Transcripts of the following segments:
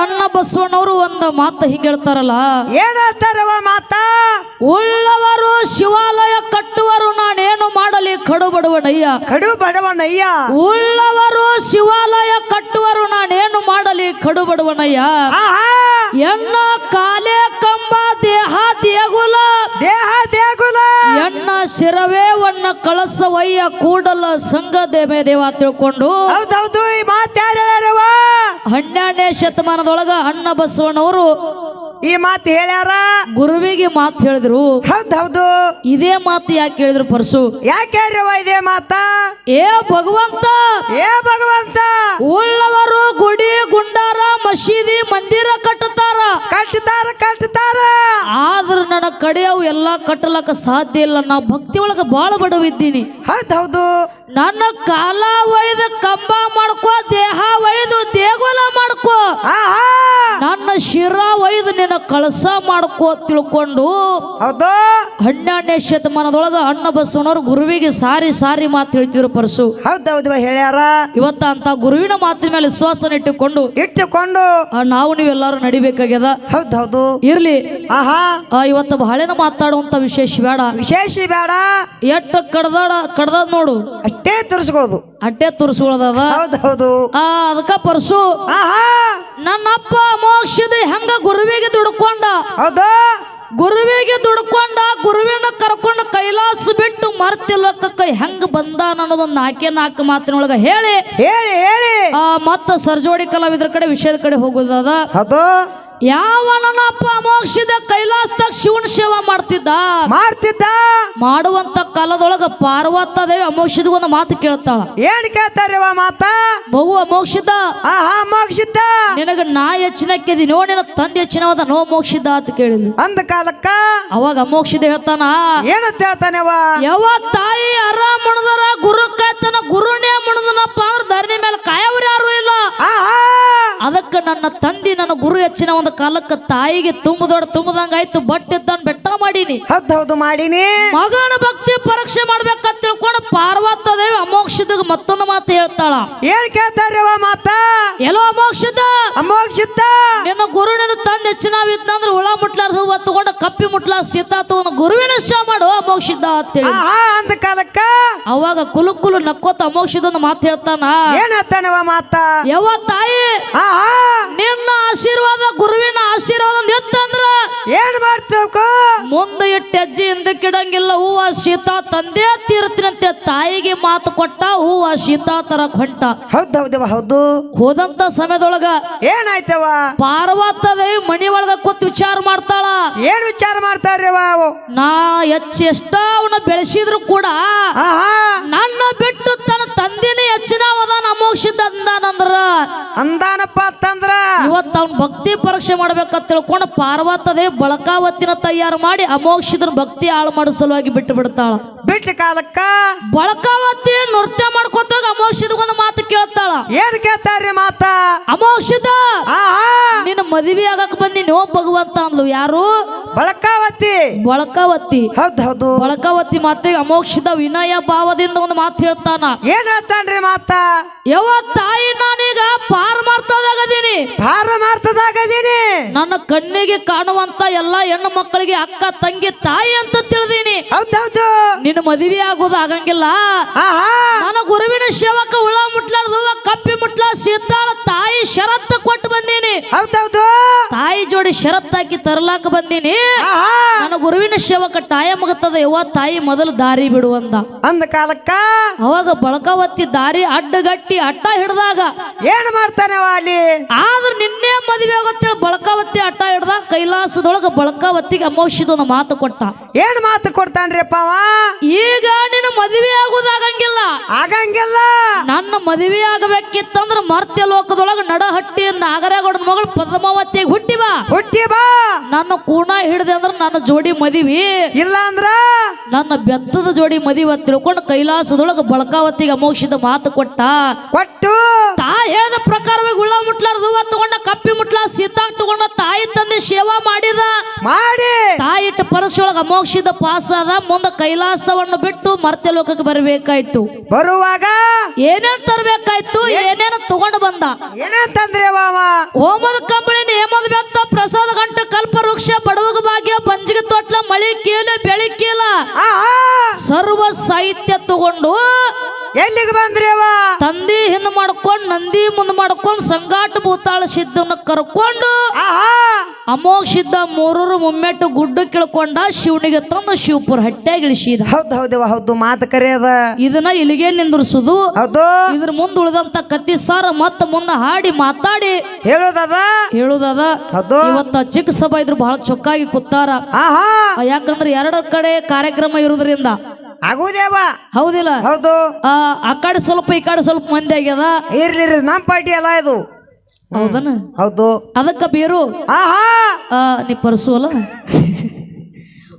ಅಣ್ಣ ಬಸವಣ್ಣವರು ಒಂದ ಮಾತು ಹಿಂಗ ಹೇಳ್ತಾರಲ್ಲ ಏನಂತಾರವ ಮಾತ? ಉಳ್ಳವರು ಶಿವಾಲಯ ಕಟ್ಟುವರು ನಾನೇನು ಮಾಡಲಿ ಕಡು ಬಡವನಯ್ಯ. ಕಡು ಬಡವನಯ್ಯ. ಉಳ್ಳವರು ಶಿವಾಲಯ ಕಟ್ಟುವರು ನಾನೇನು ಮಾಡಲಿ ಕಡು ಬಡವನಯ್ಯ. ಎಣ್ಣ ಕಾಲೇ ಕಂಬ ದೇಹ ದೇಗುಲ. ದೇಹ ದೇಗುಲ. ಎಣ್ಣ ಶಿರವೇ ಕಳಸ ಕಳಸವಯ್ಯ ಕೂಡಲ ಸಂಘ ದೇವೆ ದೇವ ತಿಳ್ಕೊಂಡು. ಹೌದೌದು ಈ ಮಾತ್ ಯಾರು ಹೇಳ್ಯಾರವ ಹನ್ನೆರಡನೇ ಶತಮಾನದೊಳಗ ಅಣ್ಣ ಬಸವಣ್ಣವರು ಈ ಮಾತು ಹೇಳ್ಯಾರ? ಗುರುವಿಗೆ ಮಾತು ಹೇಳಿದ್ರು. ಹೌದೌದು ಇದೇ ಮಾತು ಯಾಕೆ ಹೇಳಿದ್ರು ಪರಸು? ಯಾಕೆ ಹೇಳ್ರವ ಇದೇ ಮಾತ? ಏ ಭಗವಂತ! ಏ ಭಗವಂತ! ಉಳ್ಳವರು ಗುಡಿ ಗುಂಡಾರ ಮಸೀದಿ ಮಂದಿರ ಕಟ್ಟುತ್ತಾರ ಕಟ್ಟುತ್ತಾರ ಕಟ್ಟುತ್ತಾರ ಆದ್ರ ನನ್ನ ಕಡೆ ಅವು ಎಲ್ಲ ಕಟ್ಟಲಕ್ಕ ಸಾಧ್ಯ ಇಲ್ಲ. ನಾ ಭಕ್ತಿ ಒಳಗ ಬಾಳ ಬಡವಿದ್ದೀನಿ. ಹೌದೌದು ನನ್ನ ಕಾಲ ಒಯ್ದ ಕಂಬ ಮಾಡ್ಕೋ ಆಹಾ. ನನ್ನ ಶಿರಾ ಒಯ್ದು ನಿನ್ನ ಕಳಸ ಮಾಡ್ಕೋ ತಿಳ್ಕೊಂಡು ಹೌದು. ಹನ್ನೆರಡನೇ ಶತಮಾನದೊಳಗ ಅಣ್ಣ ಬಸವನವ್ರು ಗುರುವಿಗೆ ಸಾರಿ ಸಾರಿ ಮಾತು ಹೇಳ್ತಿದ್ರು ಪರಸು. ಹೌದೌದು ಹೇಳ್ಯಾರ. ಇವತ್ತ ಅಂತ ಗುರುವಿನ ಮಾತಿನ ಮೇಲೆ ವಿಶ್ವಾಸನ ಇಟ್ಟುಕೊಂಡು ಇಟ್ಟುಕೊಂಡು. ನಾವು ನೀವೆಲ್ಲಾರು ನಡಿಬೇಕಾಗ್ಯದ? ಹೌದೌದು. ಇರ್ಲಿ. ಆಹಾ. ಆ, ಇವತ್ತು ಬಹಳೇನ ಮಾತಾಡುವಂತ ವಿಶೇಷ ಬೇಡ. ವಿಶೇಷ ಬೇಡ. ಎಟ್ಟ ಕಡ್ದಾಡ ಕಡ್ದದ್ ನೋಡು. ಅಷ್ಟೇ ತೋರಿಸ್ಬೋದು. ಅಟ್ಟೆ ಹೌದು ಹೌದೌದು. ಆ ಅದಕ್ಕ ಪರಸು. ಆಹಾ. ನನ್ನಪ್ಪ ಮೋಕ್ಷದ ಹೆಂಗ ಗುರುವಿಗೆ ದುಡ್ಕೊಂಡ? ಅದ ಗುರುವಿಗೆ ದುಡ್ಕೊಂಡ ಗುರುವಿನ ಕರ್ಕೊಂಡು ಕೈಲಾಸ ಬಿಟ್ಟು ಮರ್ತಿಲ್ಲಕ್ಕ ಹೆಂಗ ಬಂದ ಅನ್ನೋದೊಂದು ನಾಲ್ಕೇ ನಾಲ್ಕು ಮಾತಿನೊಳಗ ಹೇಳಿ. ಹೇಳಿ ಹೇಳಿ. ಆ ಮತ್ತ ಸರ್ಜೋಡಿ ಕಲಾವಿದ್ರ ಕಡೆ ವಿಷಯದ ಕಡೆ ಹೋಗೋದದ. ಹೌದು. ಯಾವ ಅಪ್ಪ ಮೋಕ್ಷದ ಕೈಲಾಸದಾಗ ಶಿವನ ಸೇವಾ ಮಾಡ್ತಿದ್ದ? ಮಾಡ್ತಿದ್ದ? ಮಾಡುವಂತ ಕಾಲದೊಳಗ ಪಾರ್ವತ ದೇವಿ ಅಮೋಕ್ಷದ ಒಂದು ಮಾತು ಕೇಳ್ತಾಳ. ಏನ್ ಕೇಳ್ತಾರ ಮಾತ? ಬಹು ಅಮೋಕ್ಷದ ಆಹಾ ಮೋಕ್ಷಿದ್ದ ನಿನಗ ನಾ ಹೆಚ್ಚಿನಕ್ಕಿದಿ ನೋ ನಿನ್ನ ತಂದೆ ಹೆಚ್ಚಿನವಾದ ನೋ ಮೋಕ್ಷಿದ್ದ ಅಂತ ಕೇಳಿದ್ಲು. ಅಂದ ಕಾಲಕ್ಕ? ಅವಾಗ ಅಮೋಕ್ಷದ ಹೇಳ್ತಾನ ಏನಂತ ಹೇಳ್ತಾನೆ ಯಾವ ತಾಯಿ ಅರ ಮುಣದರ ಗುರು ಕಾಯ್ತಾನ ಗುರುನೇ ಮುಣದನಪ್ಪ ಅವ್ರ ಧರಣಿ ಮೇಲೆ ಕಾಯವ್ರು ಯಾರು ಇಲ್ಲ ಆಹಾ ಅದಕ್ಕೆ ನನ್ನ ತಂದಿ ನನ್ನ ಗುರು ಹೆಚ್ಚಿನ ಒಂದು ಕಾಲಕ್ಕೆ ತಾಯಿಗೆ ತುಂಬದೊಡ್ ತುಂಬದಂಗಾಯ್ತು ಬಟ್ಟೆ ತಂದು ಬೆಟ್ಟ ಮಾಡೀನಿ. ಹೌದು ಮಾಡೀನಿ. ಮಗನ ಭಕ್ತಿ ಪರೀಕ್ಷೆ ಮಾಡ್ಬೇಕಂತ ತಿಳ್ಕೊಂಡು ಪಾರ್ವತ ದೇವಿ ಅಮೋಕ್ಷದ ಮತ್ತೊಂದು ಮಾತು ಹೇಳ್ತಾಳ. ಏನ್ ಕೇಳ್ತಾರೆ ಮಾತ? ಎಲ್ಲೋ ಅಮೋಕ್ಷದ ಅಮೋಕ್ಷಿತ. ನಿನ್ನ ಗುರು ನನ್ನ ತಂದೆ ಹೆಚ್ಚಿನ ಕಪ್ಪಿ ಗುರುವಿನ ಸೇವೆ ಮಾಡು ಅಮೋಕ್ಷಿದ್ದ ಅಂತೇಳಿ ಅಂದ ಕಾಲಕ್ಕ. ಅವಾಗ ಕುಲು ಕುಲು ನಕ್ಕೋತ ಅಮೋಕ್ಷದೊಂದು ಮಾತು ಹೇಳ್ತಾನ. ಏನ್ ಹೇಳ್ತಾನವ ಮಾತ? ಯಾವ ತಾಯಿ ನಿನ್ನ ಆಶೀರ್ವಾದ ಗುರುವಿನ ಆಶೀರ್ವಾದ ಮುಂದೆ ಇಟ್ಟು ಹೆಜ್ಜೆ ಹಿಂದಕ್ಕಿಡಂಗಿಲ್ಲ ಹೂವ ಸೀತಾ ತಂದೆ ತೀರ್ತಿನಂತೆ ತಾಯಿಗೆ ಮಾತು ಕೊಟ್ಟ ಹೂವ ಸೀತಾ ತರ ಹೊಂಟ. ಹೌದೌದವ ಹೌದು ಹೋದಂತ ಸಮಯದೊಳಗ ಏನಾಯ್ತವ ಪಾರ್ವತ ದೇವಿ ಮನಿ ಒಳಗ ಕೂತ್ ವಿಚಾರ ಮಾಡ್ತಾಳ. ಏನ್ ವಿಚಾರ ಮಾಡ್ತಾರ್ರವ ಅವು? ನಾ ಹೆಚ್ಚು ಎಷ್ಟ ಅವನ ಬೆಳೆಸಿದ್ರು ಕೂಡ ನನ್ನ ಬಿಟ್ಟು ತನ್ನ ತಂದೆನೇ ಹೆಚ್ಚಿನ ಅವದಾನ ಅಮೋಕ್ಷಿತ ಅಂದಾನಂದ್ರ. ಅಂದಾನಪ್ಪ ಇವತ್ತು ಅವ್ನ ಭಕ್ತಿ ಪರೀಕ್ಷೆ ಮಾಡ್ಬೇಕಂತ ತಿಳ್ಕೊಂಡು ಪಾರ್ವತದೇ ಬಳಕಾವತಿನ ತಯಾರು ಮಾಡಿ ಅಮೋಕ್ಷಿದ್ರ ಭಕ್ತಿ ಹಾಳು ಮಾಡೋ ಸಲುವಾಗಿ ಬಿಟ್ಟು ಬಿಡ್ತಾಳ. ಬಿಟ್ಟ ಕಾಲಕ್ಕ? ಬಳಕಾವತಿ ನೃತ್ಯ ಮಾಡ್ಕೊತಾಗ ಅಮೋಕ್ಷದ ಒಂದು ಮಾತು ಕೇಳ್ತಾಳ. ಏನ್ ಕೇಳ್ತಾರ್ರಿ ಮಾತ? ಅಮೋಕ್ಷದ ನಿನ್ನ ಮದುವೆ ಆಗಕ್ ಬಂದಿನಿ ಓ ಭಗವಂತ ಅಂದ್ಲು. ಯಾರು? ಬಳಕಾವತಿ. ಬಳಕಾವತಿ. ಹೌದ್ ಹೌದು. ಬಳಕಾವತಿ ಮಾತಿಗೆ ಅಮೋಕ್ಷದ ವಿನಯ ಭಾವದಿಂದ ಒಂದು ಮಾತು ಹೇಳ್ತಾನ. ಏನ್ ಹೇಳ್ತಾನ್ರಿ ಮಾತ? ಯಾವ ತಾಯಿ ನಾನೀಗ ಕಣ್ಣಿಗೆ ಕಾಣುವಂತ ಎಲ್ಲಾ ಹೆಣ್ಣು ಮಕ್ಕಳಿಗೆ ಅಕ್ಕ ತಂಗಿ ತಾಯಿ ಅಂತ ತಿಳಿದೀನಿ. ಹೌದೌದು ನಿನ್ನ ಮದುವೆ ಆಗೋದು ಆಗಂಗಿಲ್ಲ. ನನ್ನ ಗುರುವಿನ ಸೇವಕ ಹುಳ ಮುಟ್ಲಾರ್ದು ಕಪ್ಪಿ ಮುಟ್ಲ ಸೀತಾಳ ತಾಯಿ ಶರತ್ ಕೊಟ್ಟು ಬಂದೀನಿ. ಹೌದೌದು ತಾಯಿ ಶರತ್ತಾಕಿ ತರ್ಲಾಕ ಬಂದೀನಿ. ನನ್ನ ಗುರುವಿನ ಸೇವಕ ಟಾಯ ಮಗತದ ಯುವ ತಾಯಿ ಮೊದಲು ದಾರಿ ಬಿಡುವಂದ ಅಂದ. ಕಾಲಕ್ಕ? ಅವಾಗ ಬಳಕಾವತ್ತಿ ದಾರಿ ಅಡ್ಡಗಟ್ಟಿ ಅಟ್ಟ ಹಿಡ್ದಾಗ. ಏನ್ ಮಾಡ್ತಾನೆ ಅಲ್ಲಿ? ಆದ್ರ ನಿನ್ನೆ ಮದುವೆ ಆಗುತ್ತೇಳಿ ಬಳಕಾವತ್ತಿ ಅಟ್ಟ ಹಿಡ್ದ ಕೈಲಾಸದೊಳಗ ಬಳಕಾವತಿಗೆ ಅಮೋಷಿದೊಂದು ಮಾತು ಕೊಟ್ಟ. ಏನ್ ಮಾತು ಕೊಡ್ತಾನ್ರಿಪ್ಪ ಅವ? ಈಗ ನಿನ್ನ ಮದುವೆ ಆಗೋದಾಗಂಗಿಲ್ಲ. ಆಗಂಗಿಲ್ಲ. ನನ್ನ ಮದುವೆ ಆಗಬೇಕಿತ್ತಂದ್ರ ಮರ್ತ್ಯ ಲೋಕದೊಳಗ ನಡಹಟ್ಟಿ ನಾಗರಗೌಡ ಮಗಳು ಪದ್ಮಾವತಿಯಾಗಿ ಹುಟ್ಟಿ ಬಾ. ಹುಟ್ಟಿ ಬಾ. ನನ್ನ ಕೂಣ ಹಿಡ್ದೆ ಅಂದ್ರ ನನ್ನ ಜೋಡಿ ಮದುವೆ. ಇಲ್ಲ ಅಂದ್ರ? ನನ್ನ ಬೆತ್ತದ ಜೋಡಿ ಮದಿವಿ ಅಂತ ತಿಳ್ಕೊಂಡು ಕೈಲಾಸದೊಳಗ ಬಳಕಾವತಿಗೆ ಅಮೋಕ್ಷಿದ ಮಾತು ಕೊಟ್ಟ. ಕೊಟ್ಟು. ತಾ ಹೇಳಿದ ಪ್ರಕಾರವಾಗಿ ಉಳ್ಳ ಮುಟ್ಲಾರ್ದು ತಗೊಂಡ ಕಪ್ಪಿ ಮುಟ್ಲ ಸೀತಾಂಗ್ ತಗೊಂಡ ತಾಯಿ ತಂದೆ ಸೇವಾ ಮಾಡಿದ? ಮಾಡಿ. ತಾಯಿಟ್ಟು ಪರಸೊಳಗ ಅಮೋಕ್ಷಿದ ಪಾಸ ಅದ ಮುಂದೆ ಕೈಲಾಸವನ್ನು ಬಿಟ್ಟು ಮರ್ತ್ಯ ಲೋಕಕ್ಕೆ ಬರಬೇಕಾಯ್ತು. ಬರುವಾಗ ಏನೇನ್ ತರಬೇಕಾಯ್ತು? ಏನೇನು ತಗೊಂಡು ಬಂದ? ಏನಂತಂದ್ರೆ ತಂದ್ರೆ ಹೋಮದ ಕಂಬಳಿ ಪ್ರಸಾದ ಗಂಟ ಕಲ್ಪ ವೃಕ್ಷ ಬಡವಗ ಭಾಗ್ಯ ಪಂಜಿಗೆ ತೊಟ್ಲ ಮಳಿ ಕೀಲ ಬೆಳಿ ಕೀಲ. ಸರ್ವ ಸಾಹಿತ್ಯ ತಗೊಂಡು ಎಲ್ಲಿಗೆ ಬಂದ್ರಿ ಅವ? ತಂದಿ ಹಿಂದ್ ಮಾಡ್ಕೊಂಡು ನಂದಿ ಮುಂದ್ ಮಾಡ್ಕೊಂಡು ಸಂಗಾಟ ಭೂತಾಳ ಸಿದ್ಧನ ಕರ್ಕೊಂಡು ಅಮೋಘ ಸಿದ್ಧ ಮೂರೂರು ಮುಮ್ಮೆಟ್ಟು ಗುಡ್ಡ ಕಿಳ್ಕೊಂಡ ಶಿವನಿಗೆ ತಂದು ಶಿವಪುರ ಹಟ್ಟ್ಯಾಗ ಇಳಿಸಿದ. ಹೌದು ಹೌದವ ಹೌದು ಮಾತು ಕರೆಯದ ಇದನ್ನ ಇಲ್ಲಿಗೆ ನಿಂದ್ರಿಸುದು. ಹೌದು. ಇದ್ರ ಮುಂದೆ ಉಳಿದಂತ ಕತ್ತಿ ಸಾರ ಮತ್ತ ಮುಂದೆ ಹಾಡಿ ಮಾತಾಡಿ. ಹೇಳೋದದ? ಹೇಳುದದ? ಹೌದು. ಇವತ್ತ ಚಿಕ್ಕ ಸಭಾ ಇದ್ರು ಬಹಳ ಚೊಕ್ಕಾಗಿ ಕೂತಾರ. ಯಾಕಂದ್ರೆ ಎರಡರ ಕಡೆ ಕಾರ್ಯಕ್ರಮ ಇರುವುದರಿಂದ ಆಗುದೇವ ಹೌದಿಲ್ಲ. ಹೌದು. ಆ ಆ ಕಡೆ ಸ್ವಲ್ಪ ಈ ಕಡೆ ಸ್ವಲ್ಪ ಮಂದಿ ಆಗ್ಯದ. ಇರ್ಲಿ ಇರ್ಲಿ ನಮ್ಮ ಪಾರ್ಟಿ ಅಲ್ಲ ಇದು. ಹೌದನ? ಹೌದು. ಅದಕ್ಕ ಬೇರು. ಆಹಾ! ಆ, ನೀ ಪರ್ಸು ಅಲ್ಲ?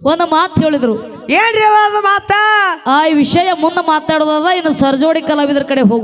ಒಂದು ಮಾತು ಹೇಳಿದ್ರು. ಏನ್ರಿ ಮಾತಾ ಅದು ಮಾತ? ಆ ಈ ವಿಷಯ ಮುಂದೆ ಮಾತಾಡೋದದ ಇನ್ನು ಸರ್ಜೋಡಿ ಕಲಾವಿದರ ಕಡೆ ಹೋಗು